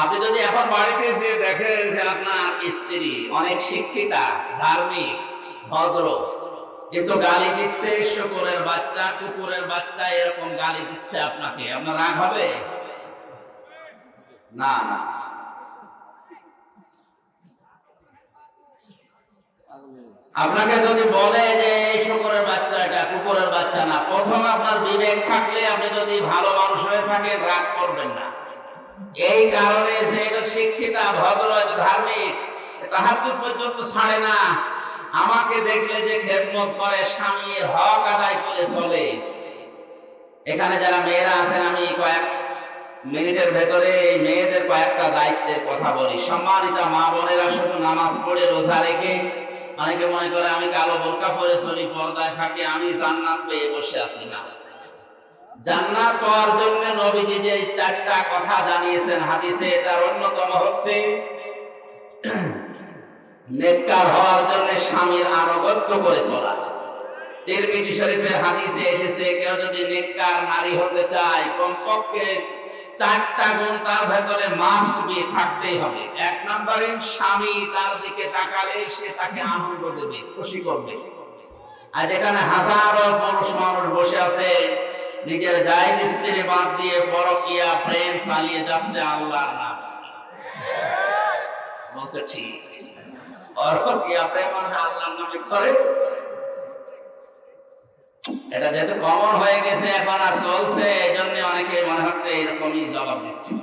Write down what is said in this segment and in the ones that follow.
আপনি যদি এখন বাড়িতে এসে দেখেন যে আপনার স্ত্রী অনেক শিক্ষিতা, ধার্মিক, ভদ্র, কিন্তু গালি দিচ্ছে, শুকুরের বাচ্চা, কুকুরের বাচ্চা, এরকম গালি দিচ্ছে আপনাকে, আপনার রাগ হবে? না না। আপনাকে যদি বলে যে এই শুকুরের বাচ্চা এটা কুকুরের বাচ্চা না, প্রথম আপনার বিবেক থাকলে আপনি যদি ভালো মানুষ হয়ে থাকেন, রাগ করবেন না। এই কারণে সে শিক্ষিতা ভদ্র ধার্মিক তাহার পর্যন্ত ছাড়ে না। আমাকে দেখলে যে খেদমত করে স্বামীর হক আদায় করে চলে। এখানে যারা মেয়েরা আছেন, আমি কয়েক মিনিটের ভেতরে এই মেয়েদের কয়েকটা দায়িত্বের কথা বলি। সম্মানিত মা বোনেরা শুধু নামাজ পড়ে রোজা রেখে, অনেকে মনে করে আমি কালো বোরকা পরে চলি, পর্দায় থাকি, আমি জান্নাত পেয়ে বসে আছি না। জান্নাত পাওয়ার জন্য নবীজি যে চারটা কথা জানিয়েছেন হাদিসে তার অন্যতম হচ্ছে নেককার হওয়ার জন্য স্বামীর আনুগত্য করে চলা। তিরমিজি শরীফের হাদিসে এসেছে, কেউ যদি নেককার নারী হতে চায়, কমপক্ষে চারটা গুণ তার ভেতরে মাস্ট বি থাকতেই হবে। এক নম্বরে, স্বামী তার দিকে তাকালে সে তাকে আনন্দ দেবে, খুশি করবে। আর এখানে হাজারো পুরুষ মানুষ বসে আছে নিজের জায়গ স্ত্রী বাদ দিয়ে পরকিয়া, প্রেম চালিয়ে যাচ্ছে আল্লাহ। নাম বলছে, ঠিক পরকিয়া, প্রেম মানে নামে করে। এটা যেহেতু কমন হয়ে গেছে, এখন আর চলছে এই জন্য অনেকে মনে হচ্ছে এরকমই জবাব দিচ্ছি।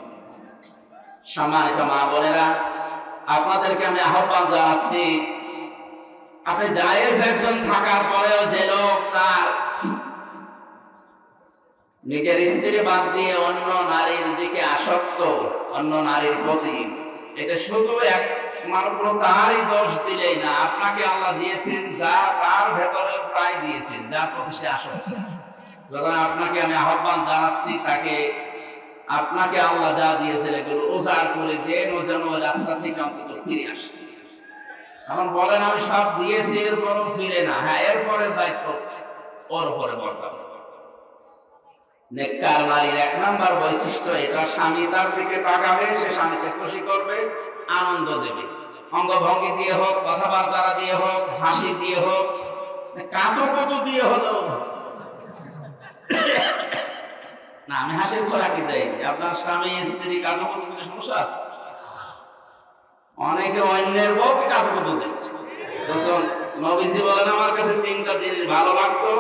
সম্মানিত মা বোনেরা, আপনাদেরকে আমি আহ্বান জানাচ্ছি, আপনি জায়েজ একজন থাকার পরেও যে লোক তার নিজের স্ত্রী বাদ দিয়ে অন্য নারীর দিকে আসক্ত, অন্য নারীর প্রতি। এটা শুধু এক মাত্র তারই দোষ দিলেই না, আপনাকে আল্লাহ দিয়েছেন যা তার ভেতরে প্রায় দিয়েছেন, যা প্রতি সে যখন আপনাকে আমি আহ্বান জানাচ্ছি, তাকে আপনাকে আল্লাহ যা দিয়েছেন, এগুলো করে দেন ও যেন রাস্তা থেকে অন্তত ফিরে আসে। এখন বলেন, আমি সব দিয়েছি, এরপরও ফিরে না। হ্যাঁ এরপরে দায়িত্ব ওর উপরে বর্তাবে। নেককার নারীর এক নাম্বার বৈশিষ্ট্য এটা স্বামী তার দিকে তাকাবে, সে স্বামীকে খুশি করবে, আনন্দ দেবে। অঙ্গভঙ্গি দিয়ে হোক, কথাবার্তা দিয়ে হোক, হাসি দিয়ে হোক দিয়ে হলো না, আমি হাসির খোরাকি দেয়নি আপনার স্বামী, স্ত্রী কাতো কত দিলে সমস্যা আছে? অনেকে অন্যের বউকে কাতো কত দিচ্ছে নবীজি বলেন, আমার কাছে তিনটা জিনিস ভালো লাগতো।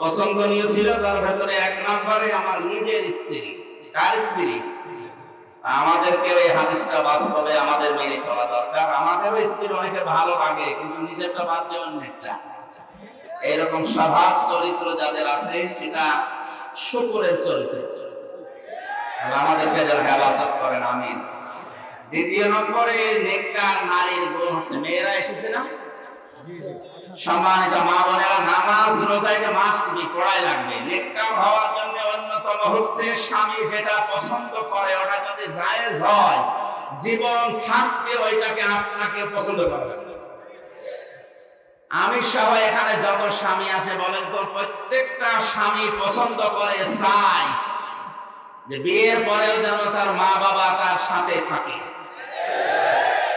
পছন্দনীয় ছিল তার ভেতরে এক নম্বরে আমার নিজের স্ত্রী কার স্ত্রী। আমাদেরকে এই হাদিসটা বাস্তবে আমাদের মেনে চলা দরকার। আমাদেরও স্ত্রী অনেকে ভালো লাগে, কিন্তু নিজেরটা বাদ দিয়ে অন্যেরটা এইরকম স্বভাব চরিত্র যাদের আছে, এটা শুকুরের চরিত্র। আমাদেরকে যেন হেফাজত করেন, আমিন। দ্বিতীয় নম্বরে নেককার নারীর গুণ হচ্ছে, মেয়েরা এসেছে না? বোনেরা নামাজ বি পড়াই লাগবে হওয়ার জন্য অন্যতম হচ্ছে স্বামী যেটা পছন্দ করে, ওটা যদি জায়েজ হয়, জীবন থাকতে ওইটাকে আপনাকে পছন্দ আমি সহ এখানে যত স্বামী আছে, বলেন তো, প্রত্যেকটা স্বামী পছন্দ করে চাই যে বিয়ের পরেও যেন তার মা বাবা তার সাথে থাকে।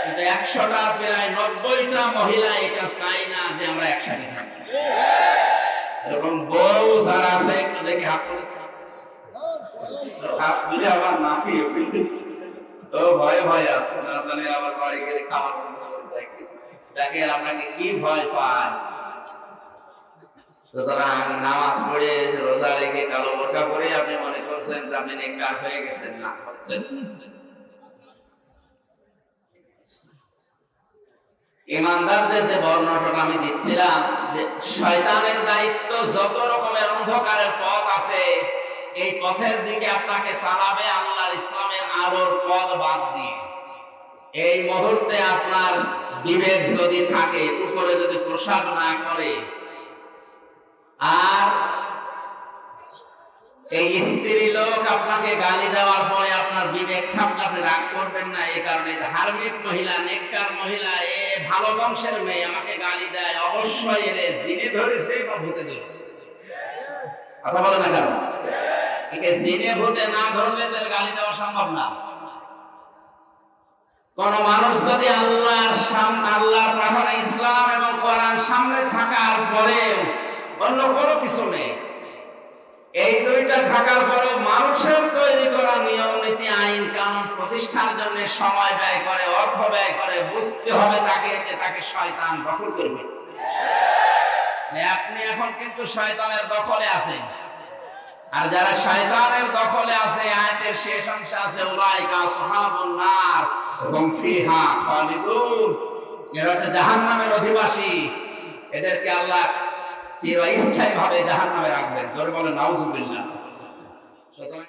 কিন্তু একশোটা প্রায় নব্বইটা মহিলা এটা চাই না যে আমরা একসাথে থাকি। এরকম বউ যারা আছে, একটু দেখে হাত। হাত তুলে নাকি তো ভয়ে ভয়ে আছে, না জানি বাড়ি গেলে খাবার দেখেন আপনাকে কি। ভয় পায় সুতরাং নামাজ পড়ে, রোজা রেখে কালো বোরকা পরে আপনি মনে করছেন যে আপনি নেককার হয়ে গেছেন, না হচ্ছেন। ইমানদারদের যে বর্ণনাটা আমি দিচ্ছিলাম যে শয়তানের দায়িত্ব যত রকমের অন্ধকারের পথ আছে, এই পথের দিকে আপনাকে আল্লাহর ইসলামের আলোর পথ বাদ দিয়ে। এই মুহূর্তে আপনার বিবেক যদি থাকে, উপরে যদি প্রসাদ না করে, আর এই স্ত্রী লোক আপনাকে গালি দেওয়ার পরে আপনার বিবেক থাকলে আপনি রাগ করবেন না এই কারণে ধার্মিক মহিলা, নেককার মহিলা, এ ভালো বংশের মেয়ে আমাকে গালি দেয়, অবশ্যই এরে জিনে ধরেছে বা ভূতে ধরেছে। কথা বলে না কেন? একে জিনে ভূতে না ধরলে তার গালি দেওয়া সম্ভব না। কোন মানুষ যদি আল্লাহর সাম, আল্লাহর পাঠানো ইসলাম এবং কোরআন সামনে থাকার পরেও অন্য কোনো কিছু নেই। এই দুইটা থাকার পরে মানুষের তৈরি কানুন প্রতিষ্ঠার জন্য সময় ব্যয় করে, অর্থ ব্যয় করে, বুঝতে হবে তাকে যে তাকে শয়তান দখল করে ফেলছে। মানে আপনি এখন কিন্তু শয়তানের দখলে আছেন। আর যারা শয়তানের দখলে আছে আয়াতের শেষ অংশে আছে, উলাইকা সাহাবুন নার এবং ফিহা খালিদুন। এরা হচ্ছে জাহান্নামের অধিবাসী। এদেরকে আল্লাহ চিরস্থায়ী ভাবে জাহান্নামে রাখবেন। জোরে বলে নাউজুবিল্লাহ। সুতরাং